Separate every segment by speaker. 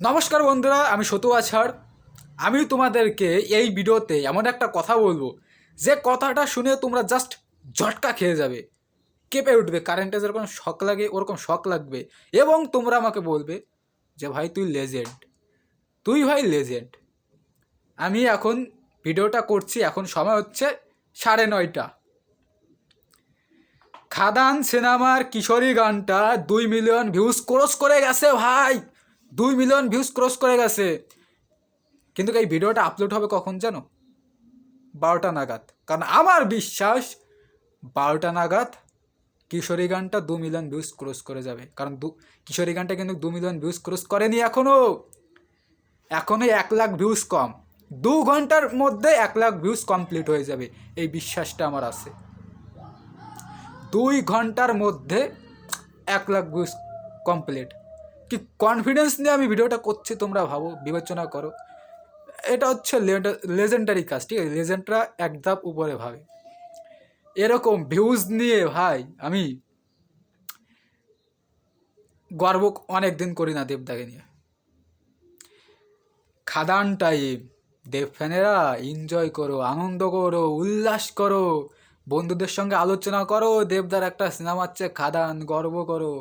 Speaker 1: নমস্কার বন্ধুরা, আমি সতু আছাড়। আমি তোমাদেরকে এই ভিডিওতে এমন একটা কথা বলব, যে কথাটা শুনে তোমরা জাস্ট ঝটকা খেয়ে যাবে, কেঁপে উঠবে কারেন্টে যেরকম শখ লাগে, ওরকম শখ লাগবে, এবং তোমরা আমাকে বলবে যে, ভাই, তুই লেজেন্ড তুই ভাই লেজেন্ড আমি এখন ভিডিওটা করছি, এখন সময় হচ্ছে সাড়ে নয়টা। খাদান সিনেমার কিশোরী গানটা দুই মিলিয়ন ভিউজ ক্রস করে গেছে ভাই। দুই মিলিয়ন ভিউজ ক্রস করে গেছে। কিন্তু এই ভিডিওটা আপলোড হবে কখন জানো? বারোটা নাগাদ। কারণ আমার বিশ্বাস, বারোটা নাগাদ কিশোরী গানটা দু মিলিয়ন ভিউজ ক্রস করে যাবে। কারণ দু কিশোরী গানটা কিন্তু দু মিলিয়ন ভিউজ ক্রস করেনি এখনও এখনও এক লাখ ভিউজ কম। দু ঘণ্টার মধ্যে এক লাখ ভিউজ কমপ্লিট হয়ে যাবে। এই বিশ্বাসটা আমার আছে। দুই ঘণ্টার মধ্যে এক লাখ ভিউজ কমপ্লিট কি কনফিডেন্স নিয়ে আমি ভিডিওটা করছি তোমরা ভাবো, বিবেচনা করো। এটা হচ্ছে লেজেন্ডারি কাজ ঠিক আছে? লেজেন্ডরা এক ধাপ উপরে ভাবে। এরকম ভিউজ নিয়ে ভাই, আমি গর্ব অনেক দিন করি না দেবদাকে নিয়ে। খাদান টাইম দেব ফ্যানেরা এনজয় করো, আনন্দ করো, উল্লাস করো, বন্ধুদের সঙ্গে আলোচনা করো, দেবদার একটা সিনেমা হচ্ছে খাদান, গর্ব করো।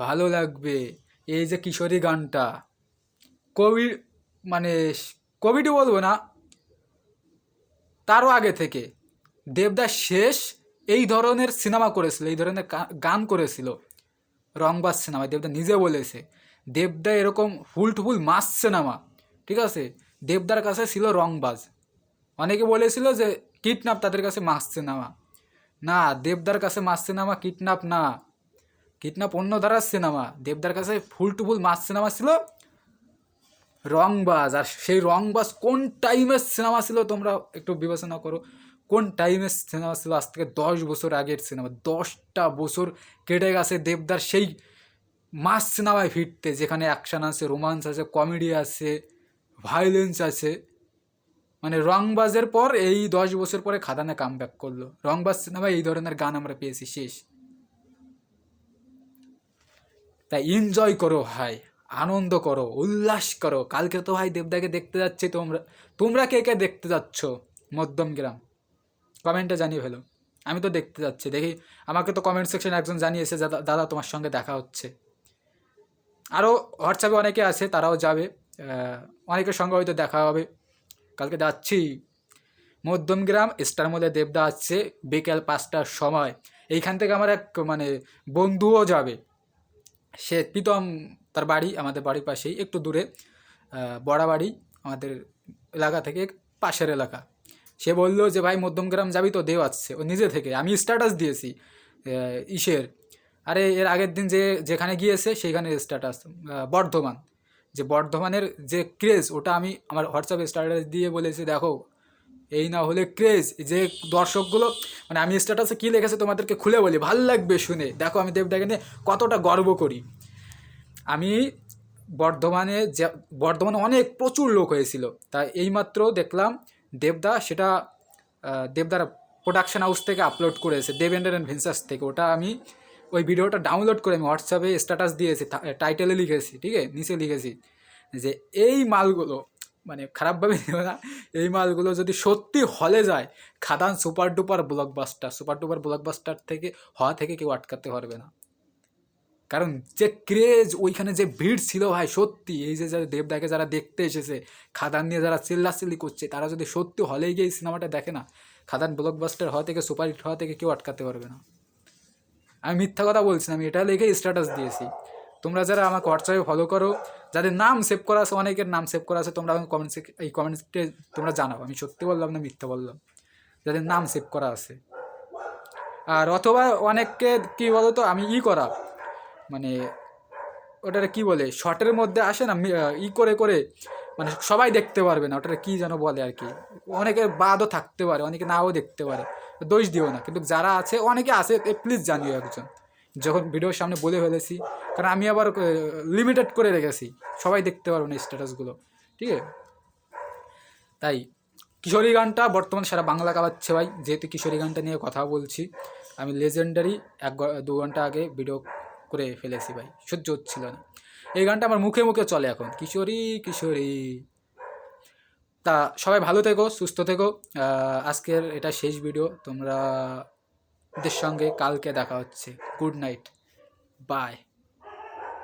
Speaker 1: ভালো লাগবে। এই যে কিশোরী গানটা। কোভিড মানে কোভিডই বলব না, তারও আগে থেকে। দেবদাস শেষ এই ধরনের সিনেমা করেছিল, এই ধরনের গান করেছিল। রংবাজ সিনেমা, দেবদা নিজে বলেছে। দেবদা এরকম ফুল টুফুল মাস সিনেমা, ঠিক আছে? দেবদার কাছে ছিল রংবাজ। অনেকে বলেছিল যে, কিডন্যাপ তাদের কাছে মাস সিনেমা। না, দেবদার কাছে মাস সিনেমা কিডন্যাপ না। কিডন্যাপ অন্য ধারার সিনেমা দেবদার কাছে ফুল টু ফুল মাস সিনেমা ছিল। রংবাজ আর সেই রংবাজ কোন টাইমের সিনেমা ছিল তোমরা একটু বিবেচনা করো? কোন টাইমের সিনেমা ছিল আজ থেকে দশ বছর আগের সিনেমা দশটা বছর কেটে গেছে দেবদার সেই মাস সিনেমায় ফিরতে, যেখানে অ্যাকশন আছে রোমান্স আছে কমেডি আছে ভায়োলেন্স আছে। মানে রংবাজের পর এই দশ বছর পরে খাদানে কাম ব্যাক করল রংবাজ সিনেমায় এই ধরনের গান আমরা পেয়েছি, শেষ। তাই এনজয় করো ভাই, আনন্দ করো, উল্লাস করো। কালকে তো ভাই দেবদাকে দেখতে যাচ্ছে তোমরা তোমরা কে কে দেখতে যাচ্ছ মধ্যম গ্রাম? কমেন্টে জানিয়ে ফেলো। আমি তো দেখতে যাচ্ছি, দেখি আমাকে তো কমেন্ট সেকশনে একজন জানিয়েছে দাদা দাদা তোমার সঙ্গে দেখা হচ্ছে। আরও হোয়াটসঅ্যাপে অনেকে আছে, তারাও যাবে অনেকের সঙ্গে হয়তো দেখা হবে। কালকে যাচ্ছি। মধ্যমগ্রাম স্টার মলে দেবদা আসছে, বিকেল পাঁচটার সময়। এইখান থেকে আমার এক মানে বন্ধুও যাবে। সে প্রীতম তার বাড়ি, আমাদের বাড়ির পাশেই, একটু দূরে বড়াবাড়ি, আমাদের এলাকা থেকে পাশের এলাকা। সে বলল যে, ভাই, মধ্যমগ্রাম যাবি তো? দেও আসছে। ও নিজে থেকে। আমি স্ট্যাটাস দিয়েছি ইসের। আরে, এর আগের দিন যে, যেখানে গিয়েছে, সেইখানে স্ট্যাটাস বর্ধমান। যে বর্ধমানের যে ক্রেজ ওটা আমি আমার হোয়াটসঅ্যাপে স্ট্যাটাস দিয়ে বলেছি, দেখো এই না হলে ক্রেজ যে দর্শকগুলো মানে আমি স্ট্যাটাসে কী লিখেছে তোমাদেরকে খুলে বলি, ভালো লাগবে শুনে। দেখো আমি দেবদাকে নিয়ে কতটা গর্ব করি। আমি বর্ধমানে যে, বর্ধমানে অনেক প্রচুর লোক হয়েছিল। তা এইমাত্র দেখলাম দেবদা সেটা দেবদার প্রোডাকশন হাউস থেকে আপলোড করেছে দেবেন্দ্র অ্যান্ড ভেঞ্চার্স থেকে। ওটা আমি ওই ভিডিওটা ডাউনলোড করে আমি হোয়াটসঅ্যাপে স্ট্যাটাস দিয়েছি টাইটেলে লিখেছি, ঠিক আছে? নিচে লিখেছি যে, এই মালগুলো মানে খারাপভাবে না এই মালগুলো যদি সত্যি হলে যায়, Khadaan super duper blockbuster, super duper blockbuster থেকে, হওয়া থেকে কেউ আটকাতে পারবে না। কারণ যে ক্রেজ ওইখানে যে ভিড় ছিল ভাই, সত্যি, এই যে যারা দেবদাকে যারা দেখতে এসেছে, খাদান নিয়ে যারা চিল্লাচিল্লি করছে, তারা যদি সত্যি হলে গিয়ে এই সিনেমাটা দেখে না, খাদান ব্লকবাস্টার হওয়া থেকে সুপারহিট হওয়া থেকে কেউ আটকাতে পারবে না। আমি মিথ্যা কথা বলছি না, আমি এটা লিখে স্ট্যাটাস দিয়েছি। তোমরা যারা আমাকে হোয়াটসঅ্যাপে ফলো করো, যাদের নাম সেভ করা আছে, অনেকের নাম সেভ করা আছে, তোমরা কমেন্টস এই কমেন্টসে তোমরা জানাও। আমি সত্যি বললাম না মিথ্যা বললাম? যাদের নাম সেভ করা আছে। আর অথবা অনেককে কী বলো তো আমি ই করা। মানে ওটারে কি বলে শর্টের মধ্যে আসে না ই করে করে মানে সবাই দেখতে পারবে না, ওটারে কি যেন বলে আর কি। অনেকের বাদও থাকতে পারে, অনেকে নাও দেখতে পারে। দোষ দিও না, কিন্তু যারা আছে, অনেকে আছে প্লিজ জানিও একজন। যখন ভিডিওর সামনে বলে ফেলেছি, কারণ আমি আবার লিমিটেড করে রেখেছি। সবাই দেখতে পারবে না স্ট্যাটাসগুলো ঠিক আছে? তাই কিশোরী গানটা বর্তমান সারা বাংলা কাবাচ্ছে ভাই। যেহেতু কিশোরী গানটা নিয়ে কথা বলছি, আমি লেজেন্ডারি এক দু ঘণ্টা আগে ভিডিও করে ফেলেছি ভাই। সহ্য হচ্ছিল না। এই গানটা আমার মুখে মুখে চলে এখন। কিশোরী কিশোরী। তা সবাই ভালো থেকো, সুস্থ থেকো। আজকের এটা শেষ ভিডিও তোমরা দের সঙ্গে কালকে দেখা হচ্ছে। Good night. বাই।